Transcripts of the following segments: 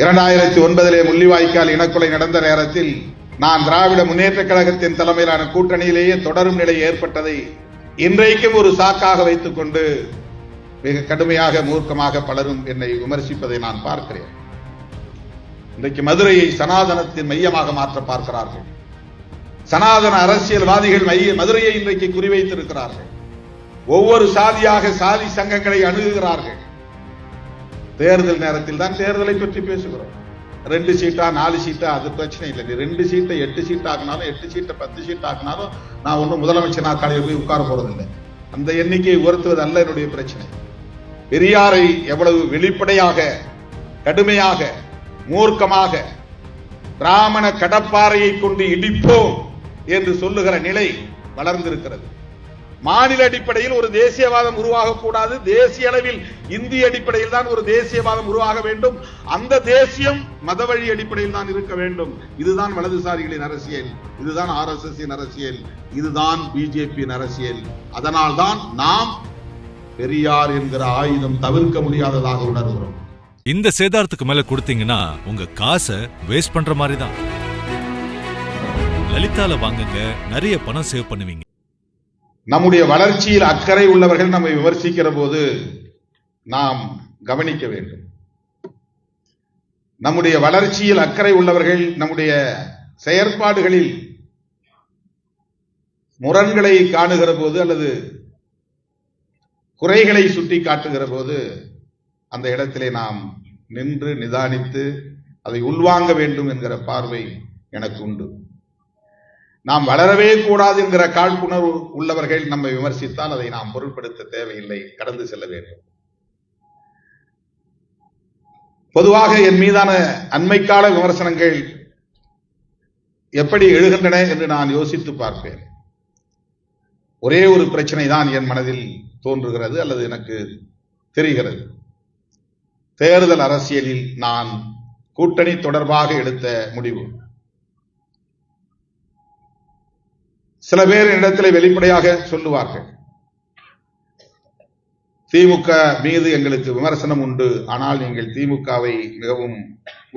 இரண்டாயிரத்தி ஒன்பதிலே முள்ளிவாய்க்கால் இனக்கொலை நடந்த நேரத்தில் நான் திராவிட முன்னேற்ற கழகத்தின் தலைமையிலான கூட்டணியிலேயே தொடரும் நிலை ஏற்பட்டதை இன்றைக்கும் ஒரு சாக்காக வைத்துக் கொண்டு மிக கடுமையாக மூர்க்கமாக பலரும் என்னை விமர்சிப்பதை நான் பார்க்கிறேன். இன்றைக்கு மதுரையை சனாதனத்தின் மையமாக மாற்ற பார்க்கிறார்கள். சனாதன அரசியல்வாதிகள் மைய மதுரையை இன்றைக்கு குறிவைத்திருக்கிறார்கள். ஒவ்வொரு சாதியாக சாதி சங்கங்களை அணுகுகிறார்கள். தேர்தல் நேரத்தில் தான் தேர்தலை பற்றி பேசுகிறோம். ரெண்டு சீட்டா நாலு சீட்டா அது பிரச்சனை இல்லை. நீ ரெண்டு சீட்டை எட்டு சீட் ஆக்கினாலும் எட்டு சீட்டை பத்து சீட் ஆக்கினாலும் நான் ஒன்றும் முதலமைச்சர் நாற்காலியில் போய் உட்கார போறதில்லை. அந்த எண்ணிக்கையை உயர்த்துவது அல்ல என்னுடைய பிரச்சனை. பெரியாரை எவ்வளவு வெளிப்படையாக கடுமையாக மூர்க்கமாக பிராமண கடப்பாறையை கொண்டு இடிப்போம் என்று சொல்லுகிற நிலை வளர்ந்திருக்கிறது. மாநில அடிப்படையில் ஒரு தேசியவாதம் உருவாகக்கூடாது. தேசிய அளவில் இந்திய அடிப்படையில் தான் ஒரு தேசியவாதம் உருவாக வேண்டும். அந்த தேசியம் மத வழி அடிப்படையில் தான் இருக்க வேண்டும். இதுதான் வலதுசாரிகளின் அரசியல். இதுதான் ஆர் எஸ் எஸ் அரசியல். இதுதான் பிஜேபியின் அரசியல். அதனால்தான் நாம் பெரியார் என்கிற ஆயுதம் தவிர்க்க முடியாததாக உணர்கிறோம். இந்த சேதாரத்துக்கு மேல கொடுத்தீங்கன்னா உங்க காசை வேஸ்ட் பண்ற மாதிரி தான். லலிதால வாங்குங்க நிறைய பணம் சேவ் பண்ணுவீங்க. நம்முடைய வளர்ச்சியில் அக்கறை உள்ளவர்கள் நம்மை விமர்சிக்கிற போது நாம் கவனிக்க வேண்டும். நம்முடைய வளர்ச்சியில் அக்கறை உள்ளவர்கள் நம்முடைய செயற்பாடுகளில் முரண்களை காணுகிற போது அல்லது குறைகளை சுட்டி காட்டுகிற போது அந்த இடத்திலே நாம் நின்று நிதானித்து அதை உள்வாங்க வேண்டும் என்கிற பார்வை எனக்கு உண்டு. நாம் வளரவே கூடாது என்கிற காழ்ப்புணர்வு உள்ளவர்கள் நம்மை விமர்சித்தால் அதை நாம் பொருட்படுத்த தேவையில்லை. கடந்து செல்ல வேண்டும். பொதுவாக என் மீதான அண்மைக்கால விமர்சனங்கள் எப்படி எழுகின்றன என்று நான் யோசித்து பார்ப்பேன். ஒரே ஒரு பிரச்சனை தான் என் மனதில் தோன்றுகிறது அல்லது எனக்கு தெரிகிறது. தேர்தல் அரசியலில் நான் கூட்டணி தொடர்பாக எடுத்த முடிவு. சில பேர் இடத்துல வெளிப்படையாக சொல்லுவார்கள். திமுக மீது எங்களுக்கு விமர்சனம் உண்டு. ஆனால் நீங்கள் திமுகவை மிகவும்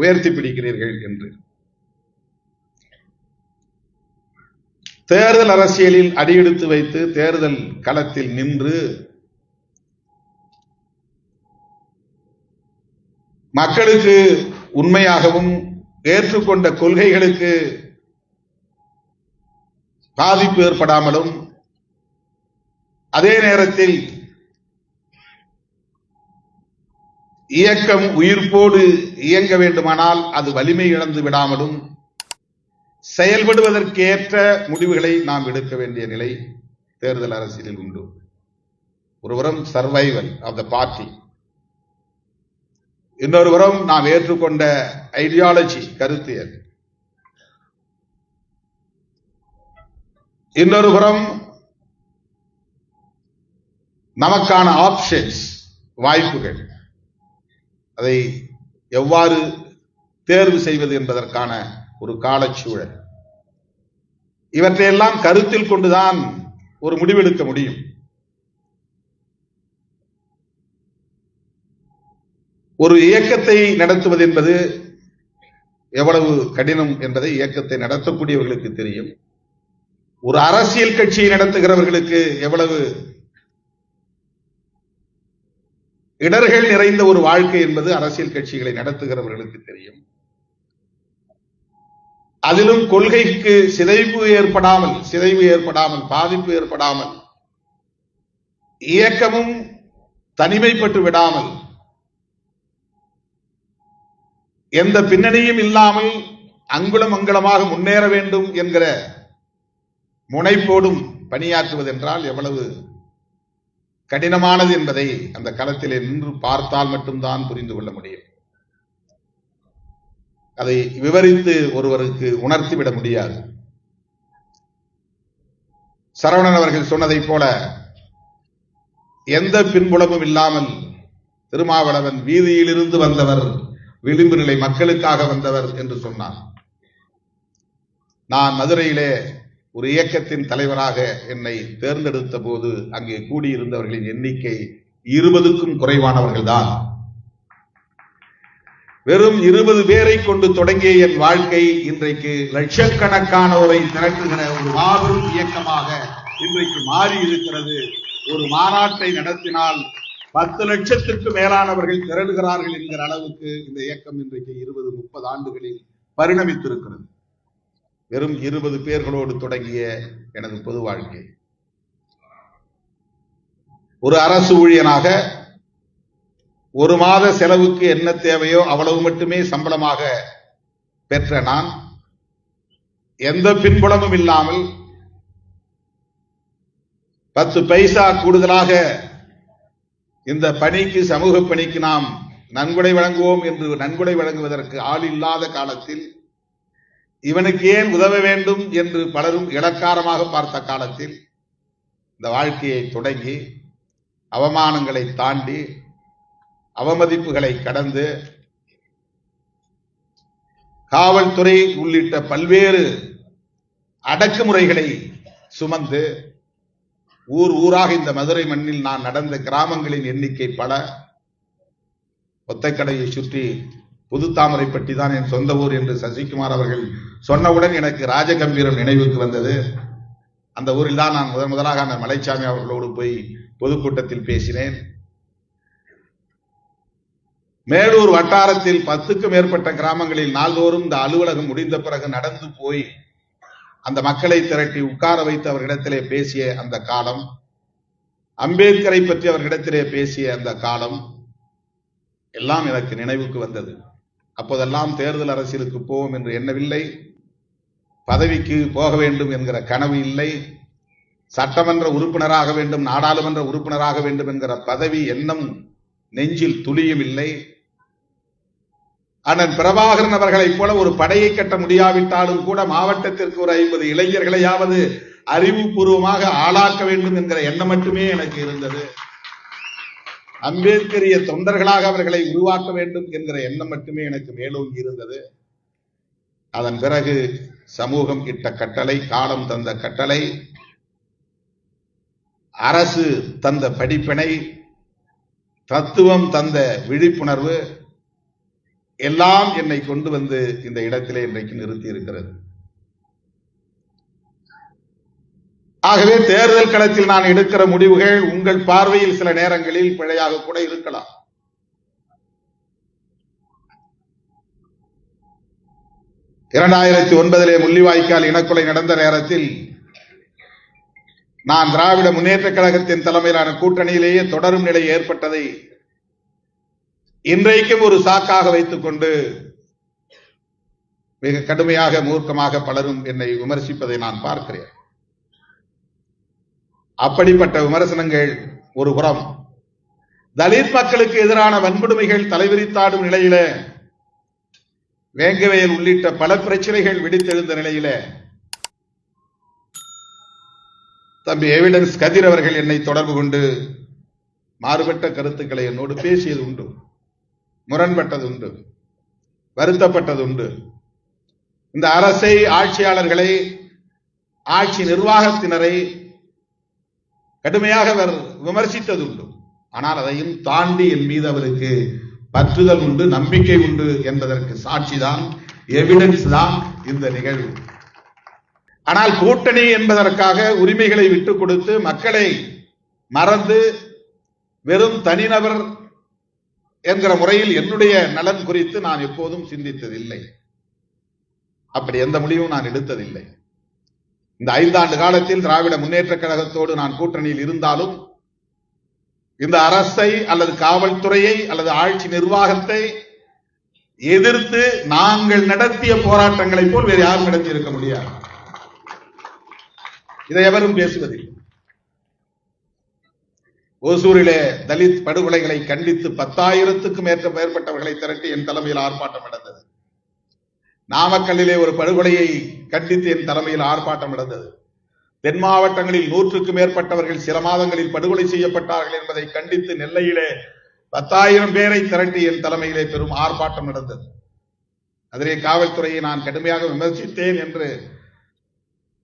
உயர்த்தி பிடிக்கிறீர்கள் என்று. தேர்தல் அரசியலில் அடியெடுத்து வைத்து தேர்தல் களத்தில் நின்று மக்களுக்கு உண்மையாகவும் ஏற்றுக்கொண்ட கொள்கைகளுக்கு பாதிப்பு ஏற்படாமலும் அதே நேரத்தில் இயக்கம் உயிர்ப்போடு இயங்க வேண்டுமானால் அது வலிமை இழந்து விடாமலும் செயல்படுவதற்கு ஏற்ற முடிவுகளை நாம் எடுக்க வேண்டிய நிலை தேர்தல் அரசியலில் உண்டு. ஒருவரும் சர்வைவல் ஆஃப் த பார்ட்டி இன்னொரு நாம் ஏற்றுக்கொண்ட ஐடியாலஜி கருத்தியல். இன்னொரு புறம் நமக்கான ஆப்ஷன்ஸ் வாய்ப்புகள். அதை எவ்வாறு தேர்வு செய்வது என்பதற்கான ஒரு காலச்சூழல். இவற்றையெல்லாம் கருத்தில் கொண்டுதான் ஒரு முடிவெடுக்க முடியும். ஒரு இயக்கத்தை நடத்துவது என்பது எவ்வளவு கடினம் என்பதை இயக்கத்தை நடத்தக்கூடியவர்களுக்கு தெரியும். ஒரு அரசியல் கட்சியை நடத்துகிறவர்களுக்கு எவ்வளவு இடர்கள் நிறைந்த ஒரு வாழ்க்கை என்பது அரசியல் கட்சிகளை நடத்துகிறவர்களுக்கு தெரியும். அதிலும் கொள்கைக்கு சிதைவு ஏற்படாமல் சிதைவு ஏற்படாமல் பாதிப்பு ஏற்படாமல் இயக்கமும் தனிமைப்பட்டு விடாமல் எந்த பின்னணியும் இல்லாமல் அங்குலம் அங்குலமாக முன்னேற வேண்டும் என்கிற முனைப்போடும் பணியாற்றுவது என்றால் எவ்வளவு கடினமானது என்பதை அந்த களத்திலே நின்று பார்த்தால் மட்டும்தான் புரிந்து கொள்ள முடியும். அதை விவரித்து ஒருவருக்கு உணர்த்திவிட முடியாது. சரவணன் அவர்கள் சொன்னதைப் போல எந்த பின்புலமும் இல்லாமல் திருமாவளவன் வீதியிலிருந்து வந்தவர் விளிம்பு நிலை மக்களுக்காக வந்தவர் என்று சொன்னார். நான் மதுரையிலே ஒரு இயக்கத்தின் தலைவராக என்னை தேர்ந்தெடுத்த போது அங்கே கூடியிருந்தவர்களின் எண்ணிக்கை இருபதுக்கும் குறைவானவர்கள் தான் வெறும் இருபது பேரை கொண்டு தொடங்கிய என் வாழ்க்கை இன்றைக்கு லட்சக்கணக்கானோரை திரட்டுகிற ஒரு மாபெரும் இயக்கமாக இன்றைக்கு மாறி இருக்கிறது ஒரு மாநாட்டை நடத்தினால் பத்து லட்சத்திற்கு மேலானவர்கள் திரளுகிறார்கள் என்கிற அளவுக்கு இந்த இயக்கம் இன்றைக்கு இருபது முப்பது ஆண்டுகளில் பரிணமித்திருக்கிறது. வெறும் இருபது பேர்களோடு தொடங்கிய எனது பொது வாழ்க்கை. ஒரு அரசு ஊழியனாக ஒரு மாத செலவுக்கு என்ன தேவையோ அவ்வளவு மட்டுமே சம்பளமாக பெற்ற நான் எந்த பின்புலமும் இல்லாமல் பத்து பைசா கூடுதலாக இந்த பணிக்கு சமூக பணிக்கு நாம் நன்கொடை வழங்குவோம் என்று நன்கொடை வழங்குவதற்கு ஆள் இல்லாத காலத்தில் இவனுக்கு ஏன் உதவ வேண்டும் என்று பலரும் இலக்காரமாக பார்த்த காலத்தில் இந்த வாழ்க்கையை தொடங்கி அவமானங்களை தாண்டி அவமதிப்புகளை கடந்து காவல்துறை உள்ளிட்ட பல்வேறு அடக்குமுறைகளை சுமந்து ஊர் ஊராக இந்த மதுரை மண்ணில் நான் நடந்த கிராமங்களின் எண்ணிக்கை பல ஒத்தக்கடையை சுற்றி புது தாமரைப்பட்டி தான் என் சொந்த ஊர் என்று சசிகுமார் அவர்கள் சொன்னவுடன் எனக்கு ராஜகம்பீரம் நினைவுக்கு வந்தது. அந்த ஊரில் தான் நான் முதன் முதலாக அந்த மலைச்சாமி அவர்களோடு போய் பொதுக்கூட்டத்தில் பேசினேன். மேலூர் வட்டாரத்தில் பத்துக்கும் மேற்பட்ட கிராமங்களில் நாள்தோறும் இந்த அலுவலகம் முடிந்த பிறகு நடந்து போய் அந்த மக்களை திரட்டி உட்கார வைத்து அவர்களிடத்திலே பேசிய அந்த காலம் அம்பேத்கரை பற்றி அவர்களிடத்திலே பேசிய அந்த காலம் எல்லாம் எனக்கு நினைவுக்கு வந்தது. அப்போதெல்லாம் தேர்தல் அரசியலுக்கு போவோம் என்று எண்ணவில்லை. பதவிக்கு போக வேண்டும் என்கிற கனவு இல்லை. சட்டமன்ற உறுப்பினராக வேண்டும் நாடாளுமன்ற உறுப்பினராக வேண்டும் என்கிற பதவி எண்ணம் நெஞ்சில் துளியும் இல்லை. அண்ணன் பிரபாகரன் அவர்களைப் போல ஒரு படையை கட்ட முடியாவிட்டாலும் கூட மாவட்டத்திற்கு ஒரு ஐம்பது இளைஞர்களையாவது அறிவுபூர்வமாக ஆளாக்க வேண்டும் என்கிற எண்ணம் மட்டுமே எனக்கு இருந்தது. அம்பேத்கரிய தொண்டர்களாக அவர்களை உருவாக்க வேண்டும் என்கிற எண்ணம் மட்டுமே எனக்கு மேலோங்கி இருந்தது. அதன் பிறகு சமூகம் இட்ட கட்டளை காலம் தந்த கட்டளை அரசு தந்த படிப்பினை தத்துவம் தந்த விழிப்புணர்வு எல்லாம் என்னை கொண்டு வந்து இந்த இடத்திலே இன்றைக்கு நிறுத்தி இருக்கிறது ஆகவே தேர்தல் களத்தில் நான் எடுக்கிற முடிவுகள் உங்கள் பார்வையில் சில நேரங்களில் பிழையாக கூட இருக்கலாம். இரண்டாயிரத்தி ஒன்பதிலே முள்ளிவாய்க்கால் இனக்கொலை நடந்த நேரத்தில் நான் திராவிட முன்னேற்ற கழகத்தின் தலைமையிலான கூட்டணியிலேயே தொடரும் நிலை ஏற்பட்டதை இன்றைக்கும் ஒரு சாக்காக வைத்துக் கொண்டு மிக கடுமையாக மூர்க்கமாக பலரும் என்னை விமர்சிப்பதை நான் பார்க்கிறேன். அப்படிப்பட்ட விமர்சனங்கள் ஒரு புறம். தலித் மக்களுக்கு எதிரான வன்கொடுமைகள் தலைவிரித்தாடும் நிலையில வேங்கவேல் உள்ளிட்ட பல பிரச்சனைகள் வெடித்தெழுந்த நிலையில தம்பி எவிடன்ஸ் கதிர் அவர்கள் என்னை தொடர்பு கொண்டு மாறுபட்ட கருத்துக்களை என்னோடு பேசியது உண்டு. முரண்பட்டது உண்டு. வருத்தப்பட்டது உண்டு. இந்த அரசை ஆட்சியாளர்களை ஆட்சி நிர்வாகத்தினரை கடுமையாக அவர் விமர்சித்தது உண்டு ஆனால் அதையும் தாண்டி என் மீது அவருக்கு பற்றுதல் உண்டு நம்பிக்கை உண்டு என்பதற்கு சாட்சிதான் எவிடன்ஸ் தான் இந்த நிகழ்வு. ஆனால் கூட்டணி என்பதற்காக உரிமைகளை விட்டுக் கொடுத்து மக்களை மறந்து வெறும் தனிநபர் என்கிற முறையில் என்னுடைய நலன் குறித்து நான் எப்போதும் சிந்தித்ததில்லை. அப்படி எந்த முடிவும் நான் எடுத்ததில்லை. இந்த ஐந்தாண்டு காலத்தில் திராவிட முன்னேற்ற கழகத்தோடு நான் கூட்டணியில் இருந்தாலும் இந்த அரசை அல்லது காவல்துறையை அல்லது ஆட்சி நிர்வாகத்தை எதிர்த்து நாங்கள் நடத்திய போராட்டங்களைப் போல் வேறு யாரும் நடத்தி இருக்க முடியாது. இதை எவரும் பேசுவதில்லை. ஓசூரிலே தலித் படுகொலைகளை கண்டித்து பத்தாயிரத்துக்கும் மேற்க மேற்பட்டவர்களை திரட்டி என் தலைமையில் ஆர்ப்பாட்டம் நடந்தது. நாமக்கல்லிலே ஒரு படுகொலையை கண்டித்து என் தலைமையில் ஆர்ப்பாட்டம் நடந்தது. தென் மாவட்டங்களில் நூற்றுக்கு மேற்பட்டவர்கள் சில மாதங்களில் படுகொலை செய்யப்பட்டார்கள் என்பதை கண்டித்து நெல்லையிலே பத்தாயிரம் பேரை திரட்டி என் தலைமையிலே பெரும் ஆர்ப்பாட்டம் நடந்தது. அதிலே காவல்துறையை நான் கடுமையாக விமர்சித்தேன் என்று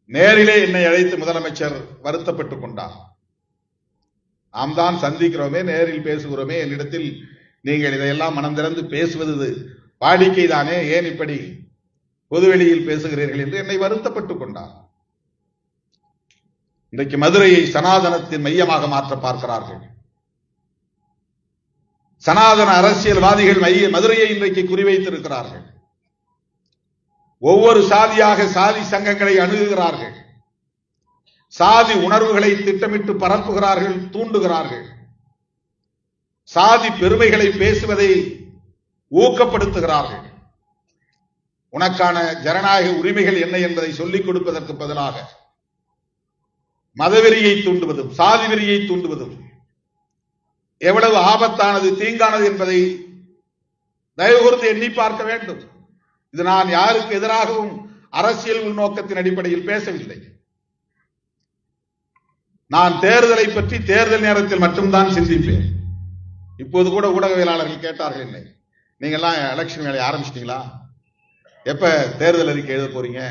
நேரிலே என்னை அழைத்து முதலமைச்சர் வருத்தப்பட்டுக் கொண்டார். நாம் தான் சந்திக்கிறோமே நேரில் பேசுகிறோமே என்னிடத்தில் நீங்கள் இதையெல்லாம் மனம் திறந்து பேசுவது வாடிக்கை தானே ஏன் இப்படி பொதுவெளியில் பேசுகிறீர்கள் என்று என்னை வருத்தப்பட்டுக் கொண்டார். இன்றைக்கு மதுரையை சனாதனத்தின் மையமாக மாற்ற பார்க்கிறார்கள். சனாதன அரசியல்வாதிகள் மைய மதுரையை இன்றைக்கு குறிவைத்திருக்கிறார்கள். ஒவ்வொரு சாதியாக சாதி சங்கங்களை அணுகுகிறார்கள். சாதி உணர்வுகளை திட்டமிட்டு பரப்புகிறார்கள் தூண்டுகிறார்கள். சாதி பெருமைகளை பேசுவதை ஊக்கப்படுத்துகிறார்கள். உனக்கான ஜனநாயக உரிமைகள் என்ன என்பதை சொல்லிக் கொடுப்பதற்கு பதிலாக மதவெறியை தூண்டுவதும் சாதி வெறியை தூண்டுவதும் எவ்வளவு ஆபத்தானது தீங்கானது என்பதை தயவு கூர்ந்து எண்ணி பார்க்க வேண்டும். இது நான் யாருக்கு எதிராகவும் அரசியல் உள்நோக்கத்தின் அடிப்படையில் பேசவில்லை. நான் தேர்தலை பற்றி தேர்தல் நேரத்தில் மட்டும்தான் சிந்திப்பேன். இப்போது கூட ஊடகவியலாளர்கள் கேட்டார்கள் இல்லை நீங்க எல்லாம் எலெக்ஷன் வேலையை ஆரம்பிச்சிட்டீங்களா? எப்ப தேர்தல் அறிக்கை எழுத போறீங்க?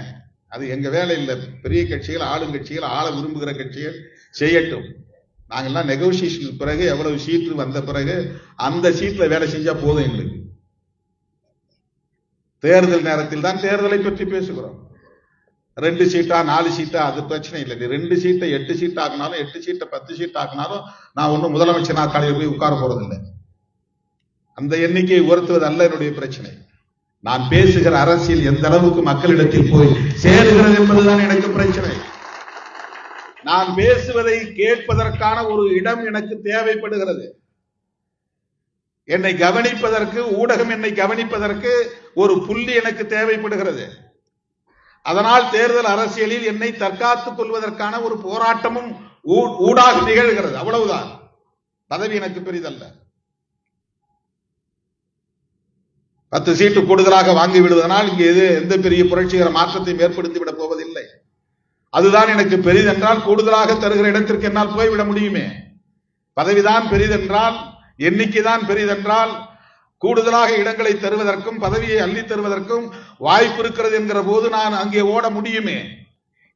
அது எங்க வேலை இல்லை. பெரிய கட்சிகள் ஆளுங்கட்சிகள் ஆள விரும்புகிற கட்சிகள் செய்யட்டும். நாங்கெல்லாம் நெகோசியேஷனுக்கு பிறகு எவ்வளவு சீட்டு வந்த பிறகு அந்த சீட்ல வேலை செஞ்சா போதும் எங்களுக்கு. தேர்தல் நேரத்தில் தான் தேர்தலை பற்றி பேசுகிறோம். ரெண்டு சீட்டா நாலு சீட்டா அது பிரச்சனை இல்லை. ரெண்டு சீட்டை எட்டு சீட் ஆக்கினாலும் எட்டு சீட்டை பத்து சீட் ஆக்கினாலும் நான் ஒன்றும் முதலமைச்சர் நாற்காலியில் போய் உட்கார போறதில்லை. அந்த எண்ணிக்கையை உயர்த்துவது அல்ல என்னுடைய பிரச்சனை. நான் பேசுகிற அரசியல் எந்த அளவுக்கு மக்களிடத்தில் போய் சேருகிறது என்பதுதான் எனக்கு பிரச்சனை. நான் பேசுவதை கேட்பதற்கான ஒரு இடம் எனக்கு தேவைப்படுகிறது. என்னை கவனிப்பதற்கு ஊடகம் என்னை கவனிப்பதற்கு ஒரு புள்ளி எனக்கு தேவைப்படுகிறது. அதனால் தேர்தல் அரசியலில் என்னை தற்காத்துக் கொள்வதற்கான ஒரு போராட்டமும் ஊ- ஊடாக நிகழ்கிறது. அவ்வளவுதான். பதவி எனக்கு பெரிதல்ல. பத்து சீட்டு கூடுதலாக வாங்கி விடுவதனால் இங்கே எது எந்த பெரிய புரட்சிகர மாற்றத்தையும் ஏற்படுத்தி விட போவதில்லை. அதுதான் எனக்கு பெரிதென்றால் கூடுதலாக தருகிற இடத்திற்கு என்னால் போய்விட முடியுமே. பதவிதான் பெரிதென்றால் எண்ணிக்கைதான் பெரிதென்றால் கூடுதலாக இடங்களை தருவதற்கும் பதவியை அள்ளி தருவதற்கும் வாய்ப்பு இருக்கிறது என்கிற போது நான் அங்கே ஓட முடியுமே.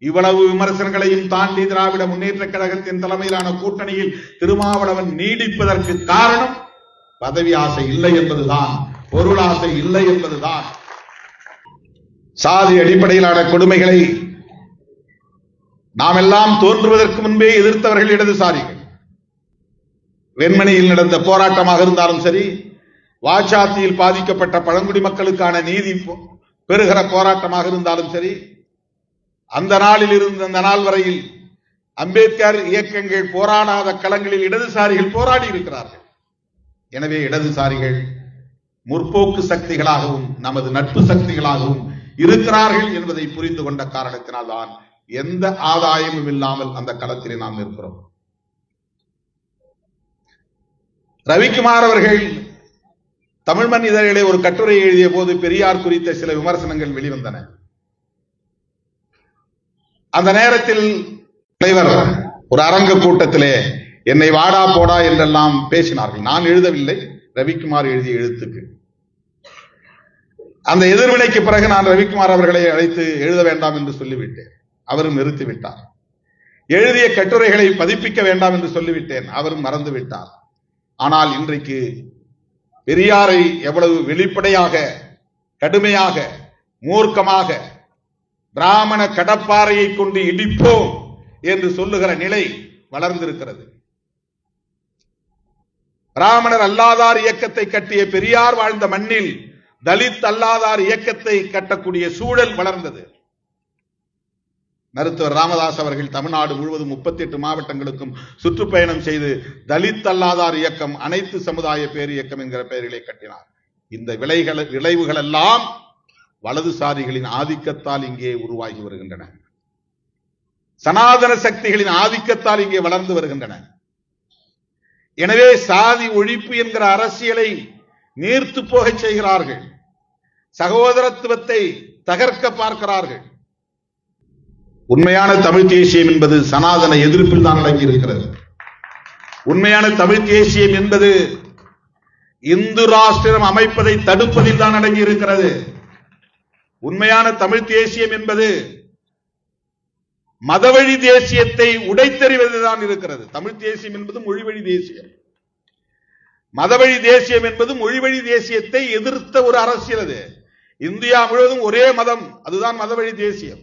இவ்வளவு விமர்சனங்களையும் தாண்டி திராவிட முன்னேற்ற கழகத்தின் தலைமையிலான கூட்டணியில் திருமாவளவன் நீடிப்பதற்கு காரணம் பதவி ஆசை இல்லை என்பதுதான். பொருளாசை இல்லை என்பதுதான். சாதி அடிப்படையிலான கொடுமைகளை நாம் எல்லாம் தோன்றுவதற்கு முன்பே எதிர்த்தவர்கள் இடதுசாரிகள் வெண்மணியில் நடந்த போராட்டமாக இருந்தாலும் சரி வாச்சாத்தியில் பாதிக்கப்பட்ட பழங்குடி மக்களுக்கான நீதி பெறுகிற போராட்டமாக இருந்தாலும் சரி அந்த நாளில் இருந்து அந்த நாள் வரையில் அம்பேத்கர் இயக்கங்கள் போராடாத களங்களில் இடதுசாரிகள் போராடி இருக்கிறார்கள். எனவே இடதுசாரிகள் முற்போக்கு சக்திகளாகவும் நமது நட்பு சக்திகளாகவும் இருக்கிறார்கள் என்பதை புரிந்து கொண்ட காரணத்தினால்தான் எந்த ஆதாயமும் இல்லாமல் அந்த களத்திலே நாம் இருக்கிறோம் ரவிக்குமார் அவர்கள் தமிழ்மண் இதழிலே ஒரு கட்டுரை எழுதிய போது பெரியார் குறித்த சில விமர்சனங்கள் வெளிவந்தன. அந்த நேரத்தில் தலைவர் ஒரு அரங்க கூட்டத்திலே என்னை வாடா போடா என்றெல்லாம் பேசினார்கள். நான் எழுதவில்லை. ரவிக்குமார் எழுதிய எழுத்துக்கு. அந்த எதிர்வினைக்கு பிறகு நான் ரவிக்குமார் அவர்களை அழைத்து எழுத வேண்டாம் என்று சொல்லிவிட்டேன். அவரும் நிறுத்திவிட்டார். எழுதிய கட்டுரைகளை பதிப்பிக்க வேண்டாம் என்று சொல்லிவிட்டேன். அவரும் மறந்து விட்டார் ஆனால் இன்றைக்கு பெரியாரை எவ்வளவு வெளிப்படையாக கடுமையாக மூர்க்கமாக பிராமண கடப்பாறையை கொண்டு இடிப்போம் என்று சொல்லுகிற நிலை வளர்ந்திருக்கிறது. பிராமணர் அல்லாதார் இயக்கத்தை கட்டிய பெரியார் வாழ்ந்த மண்ணில் தலித் அல்லாதார் இயக்கத்தை கட்டக்கூடிய சூழல் வளர்ந்தது. மருத்துவர் ராமதாஸ் அவர்கள் தமிழ்நாடு முழுவதும் முப்பத்தி எட்டு மாவட்டங்களுக்கும் சுற்றுப்பயணம் செய்து தலித் அல்லாதார் இயக்கம் அனைத்து சமுதாய பேர் இயக்கம் என்கிற பெயர்களை கட்டினார். இந்த விளைகள் விளைவுகள் எல்லாம் வலதுசாரிகளின் ஆதிக்கத்தால் இங்கே உருவாகி வருகின்றன. சனாதன சக்திகளின் ஆதிக்கத்தால் இங்கே வளர்ந்து வருகின்றன. எனவே சாதி ஒழிப்பு என்கிற அரசியலை நீர்த்து போக செய்கிறார்கள். சகோதரத்துவத்தை தகர்க்க பார்க்கிறார்கள். உண்மையான தமிழ் தேசியம் என்பது சனாதன எதிர்ப்பில் தான் அடங்கி இருக்கிறது உண்மையான தமிழ் தேசியம் என்பது இந்து ராஷ்டிரம் அமைப்பதை தடுப்பதில் தான் அடங்கி இருக்கிறது உண்மையான தமிழ் தேசியம் என்பது மதவழி தேசியத்தை உடைத்தறிவதுதான் இருக்கிறது. தமிழ் தேசியம் என்பது மொழிவழி தேசியம். மதவழி தேசியம் என்பது மொழிவழி தேசியத்தை எதிர்த்த ஒரு அரசியல் அது. இந்தியா முழுவதும் ஒரே மதம் அதுதான் மதவழி தேசியம்.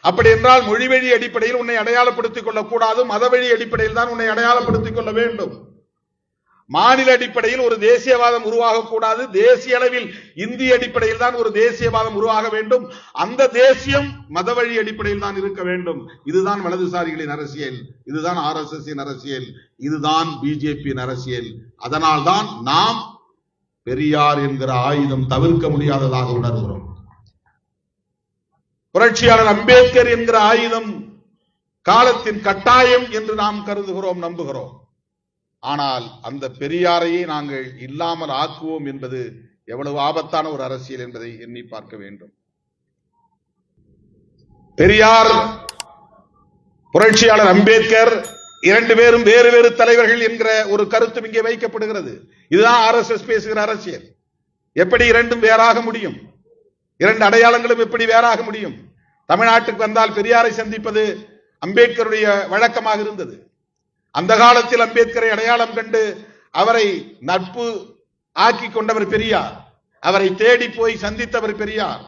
அப்படி என்றால் மொழிவழி அடிப்படையில் உன்னை அடையாளப்படுத்திக் கொள்ளக்கூடாது மதவழி அடிப்படையில் தான் உன்னை அடையாளப்படுத்திக் கொள்ள வேண்டும். மாநில அடிப்படையில் ஒரு தேசியவாதம் உருவாகக்கூடாது. தேசிய அளவில் இந்திய அடிப்படையில் தான் ஒரு தேசியவாதம் உருவாக வேண்டும். அந்த தேசியம் மதவழி அடிப்படையில் தான் இருக்க வேண்டும். இதுதான் வலதுசாரிகளின் அரசியல். இதுதான் ஆர் எஸ் எஸ் அரசியல். இதுதான் பிஜேபியின் அரசியல். அதனால்தான் நாம் பெரியார் என்கிற ஆயுதம் தவிர்க்க முடியாததாக உணர்கிறோம். புரட்சியாளர் அம்பேத்கர் என்கிற ஆயுதம் காலத்தின் கட்டாயம் என்று நாம் கருதுகிறோம் நம்புகிறோம். ஆனால் அந்த பெரியாரையே நாங்கள் இல்லாமல் ஆக்குவோம் என்பது எவ்வளவு ஆபத்தான ஒரு அரசியல் என்பதை எண்ணி பார்க்க வேண்டும். பெரியார் புரட்சியாளர் அம்பேத்கர் இரண்டு பேரும் வேறு வேறு தலைவர்கள் என்கிற ஒரு கருத்தும் இங்கே வைக்கப்படுகிறது. இதுதான் ஆர் எஸ் எஸ் பேசுகிற அரசியல். எப்படி இரண்டும் வேறாக முடியும்? இரண்டு அடையாளங்களும் எப்படி வேறாக முடியும்? தமிழ்நாட்டுக்கு வந்தால் பெரியாரை சந்திப்பது அம்பேத்கருடைய வழக்கமாக இருந்தது. அந்த காலத்தில் அம்பேத்கரை அடையாளம் கண்டு அவரை நட்பு ஆக்கி கொண்டவர் பெரியார். அவரை தேடி போய் சந்தித்தவர் பெரியார்.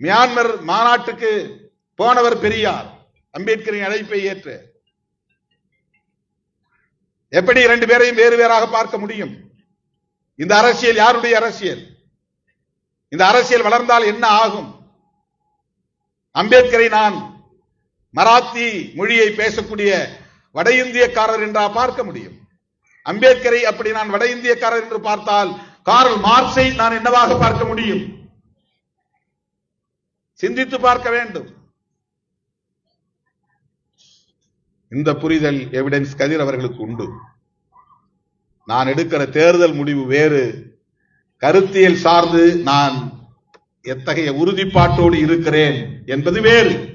மியான்மர் மாநாட்டுக்கு போனவர் பெரியார். அம்பேத்கரின் அழைப்பை ஏற்று. எப்படி இரண்டு பேரையும் வேறு வேறாக பார்க்க முடியும்? இந்த அரசியல் யாருடைய அரசியல்? இந்த அரசியல் வளர்ந்தால் என்ன ஆகும்? அம்பேத்கரை நான் மராத்தி மொழியை பேசக்கூடிய வட இந்தியக்காரர் என்றா பார்க்க முடியும். அம்பேத்கரை அப்படி நான் வட இந்தியக்காரர் என்று பார்த்தால் கார்ல் மார்க்ஸை நான் என்னவாக பார்க்க முடியும்? சிந்தித்து பார்க்க வேண்டும். இந்த புரிதல் எவிடன்ஸ் கதிர் அவர்களுக்கு உண்டு. நான் எடுக்கிற தேர்தல் முடிவு வேறு. கருத்தியல் சார்ந்து நான் எத்தகைய உறுதிப்பாட்டோடு இருக்கிறேன் என்பது வேறு.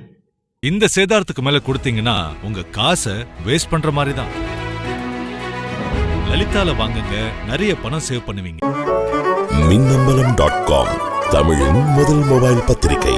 இந்த சேதாரத்துக்கு மேல கொடுத்தீங்கன்னா உங்க காசை வேஸ்ட் பண்ற மாதிரி தான் லலிதால வாங்குங்க நிறைய பணம் சேவ் பண்ணுவீங்க. மின்னம்பலம் டாட் காம் தமிழின் முதல் மொபைல் பத்திரிகை.